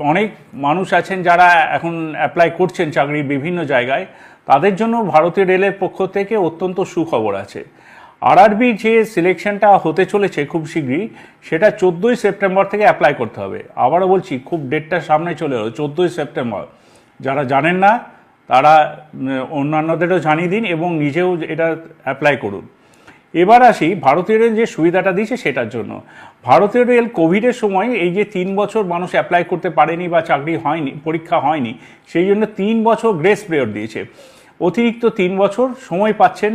অনেক মানুষ আছেন যারা এখন অ্যাপ্লাই করছেন চাকরির বিভিন্ন জায়গায়। তাদের জন্য ভারতীয় রেলের পক্ষ থেকে অত্যন্ত সুখবর আছে। আরআরবি যে সিলেকশনটা হতে চলেছে খুব শীঘ্রই, সেটা চোদ্দোই সেপ্টেম্বর থেকে অ্যাপ্লাই করতে হবে। আবারও বলছি, খুব ডেটটা সামনে চলে এলো, চোদ্দোই সেপ্টেম্বর। যারা জানেন না, তারা অন্যান্যদেরও জানিয়ে দিন এবং নিজেও এটা অ্যাপ্লাই করুন। এবার আসি ভারতীয় রেল যে সুবিধাটা দিয়েছে সেটার জন্য। ভারতীয় রেল কোভিডের সময় এই যে তিন বছর মানুষ অ্যাপ্লাই করতে পারেনি বা চাকরি হয়নি, পরীক্ষা হয়নি, সেই জন্য তিন বছর গ্রেস পিরিয়ড দিয়েছে। অতিরিক্ত তিন বছর সময় পাচ্ছেন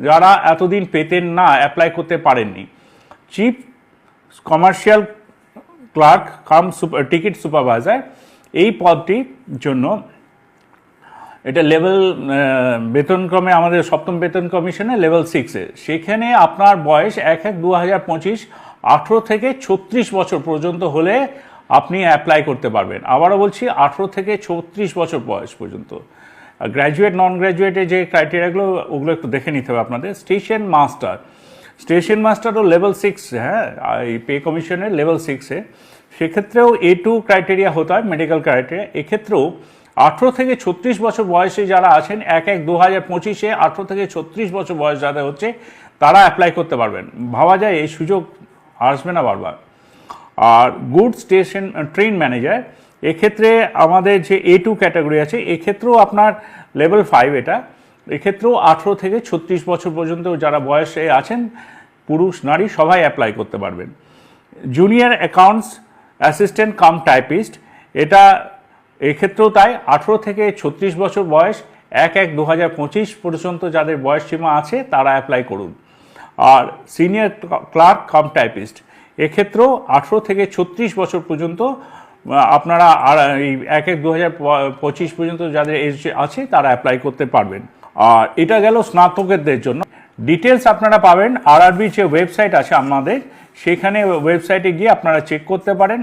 যারা এতদিন পেতেন না অ্যাপ্লাই করতে পারেননি। Chief commercial clerk cum super ticket supervisor এই পদটির জন্য এটা লেভেল বেতনক্রমে আমাদের সপ্তম বেতন কমিশনে লেভেল সিক্সে সেখানে আপনার বয়স এক এক দু হাজার পঁচিশ, আঠেরো থেকে ছত্রিশ বছর পর্যন্ত হলে আপনি অ্যাপ্লাই করতে পারবেন। আবারও বলছি, আঠেরো থেকে ছত্রিশ বছর বয়স পর্যন্ত। গ্র্যাজুয়েট নন গ্র্যাজুয়েটে যে ক্রাইটেরিয়াগুলো ওগুলো একটু দেখে নিতে হবে আপনাদের। স্টেশন মাস্টার স্টেশন মাস্টারও লেভেল সিক্স হ্যাঁ এই পে কমিশনের লেভেল সিক্সে সেক্ষেত্রেও এ টু ক্রাইটেরিয়া হতে হয় মেডিকেল ক্রাইটেরিয়া এক্ষেত্রেও আঠেরো থেকে ছত্রিশ বছর বয়সে যারা আছেন, এক এক দু হাজার পঁচিশে আঠেরো থেকে ছত্রিশ বছর বয়স যাদের হচ্ছে, তারা অ্যাপ্লাই করতে পারবেন। ভাবা যায় এই সুযোগ আসবে না বারবার। আর গুড স্টেশন ট্রেন ম্যানেজার এক্ষেত্রে আমাদের যে এ টু ক্যাটাগরি আছে, এক্ষেত্রেও আপনার লেভেল ফাইভ এটা, এক্ষেত্রেও আঠেরো থেকে ছত্রিশ বছর পর্যন্ত যারা বয়সে আছেন, পুরুষ, নারী, সবাই অ্যাপ্লাই করতে পারবেন। Junior accounts assistant cum typist এটা এক্ষেত্রেও তাই আঠেরো থেকে ছত্রিশ বছর বয়স, এক এক দু হাজার পঁচিশ পর্যন্ত যাদের বয়স সীমা আছে তারা অ্যাপ্লাই করুন। আর সিনিয়র ক্লার্ক কাম টাইপিস্ট এক্ষেত্রেও আঠেরো থেকে ছত্রিশ বছর পর্যন্ত আপনারা আর এই এক এক দু পর্যন্ত যাদের এজ আছে তারা অ্যাপ্লাই করতে পারবেন। আর এটা গেল স্নাতকদের জন্য। ডিটেলস আপনারা পাবেন আরআরবির যে ওয়েবসাইট আছে আমাদের, সেখানে ওয়েবসাইটে গিয়ে আপনারা চেক করতে পারেন।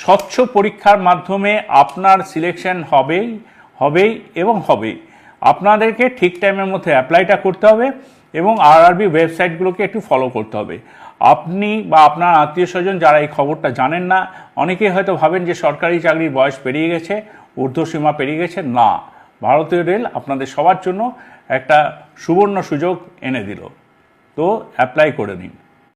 স্বচ্ছ পরীক্ষার মাধ্যমে আপনার সিলেকশন হবেই হবেই এবং হবেই। আপনাদেরকে ঠিক টাইমের মধ্যে অ্যাপ্লাইটা করতে হবে এবং আর আরআরবি ওয়েবসাইটগুলোকে একটু ফলো করতে হবে। আপনি বা আপনার আত্মীয় স্বজন যারা এই খবরটা জানেন না, অনেকেই হয়তো ভাবেন যে সরকারি চাকরির বয়স পেরিয়ে গেছে, ঊর্ধ্বসীমা পেরিয়ে গেছে। না, ভারতীয় রেল আপনাদের সবার জন্য একটা সুবর্ণ সুযোগ এনে দিল। তো অ্যাপ্লাই করে নিন।